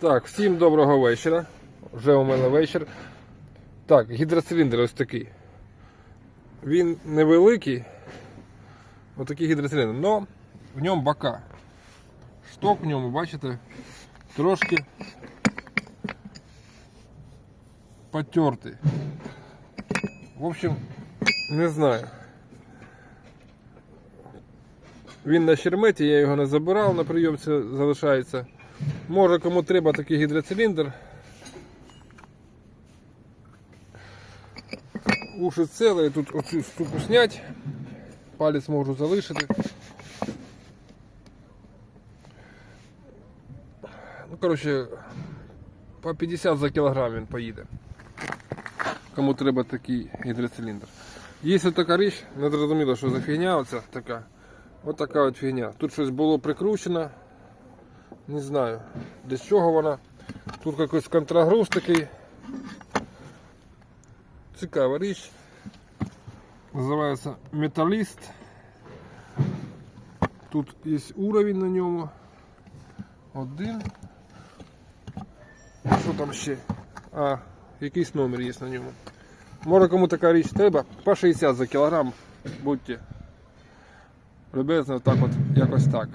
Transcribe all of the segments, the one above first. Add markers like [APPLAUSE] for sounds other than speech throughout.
Так, всім доброго вечора. Вже у мене вечір. Так, гідроциліндр ось такий. Він невеликий. Отакий гідроциліндр. Но в ньому бока. Шток в ньому, бачите, трошки потертий. В общем, не знаю. Він на щерметі, я його не забирав, на прийомці залишається. Може кому треба такий гідроциліндр. Уші ціле, тут оцю штуку снять. Палець можу залишити. Ну, коротше, по 50 за кілограм він поїде. Кому треба такий гідроциліндр. Є така річ, не зрозуміло, що за фігня оця така. Ось така от фігня. Тут щось було прикручено. Не знаю, для чого вона. Тут якийсь контрагруз такий. Цікава річ. Називається металіст. Тут є уровень на ньому. Один. Що там ще? А, якийсь номер є на ньому. Може кому така річ треба? По 60 за кілограм. Будьте. Любезно, так от, якось так.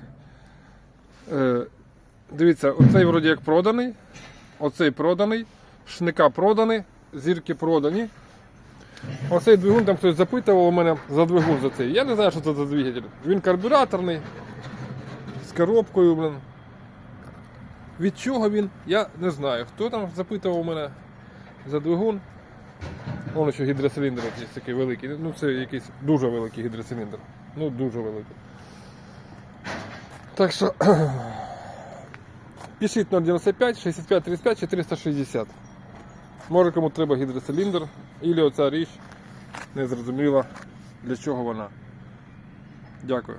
Дивіться, оцей вроді як проданий, оцей проданий, шника проданий, зірки продані. Оцей двигун там хтось запитував у мене за двигун за цей. Я не знаю, що це за двигатель. Він карбюраторний, з коробкою, блин. Від чого він? Я не знаю. Хто там запитував у мене за двигун. Вон ще гідроциліндр є такий великий. Ну це якийсь дуже великий гідроциліндр. Ну дуже великий. Так що [CLEARS THROAT] пишіть 095 65 35 460. Може кому треба гідроциліндр, або оця річ не зрозуміла для чого вона. Дякую.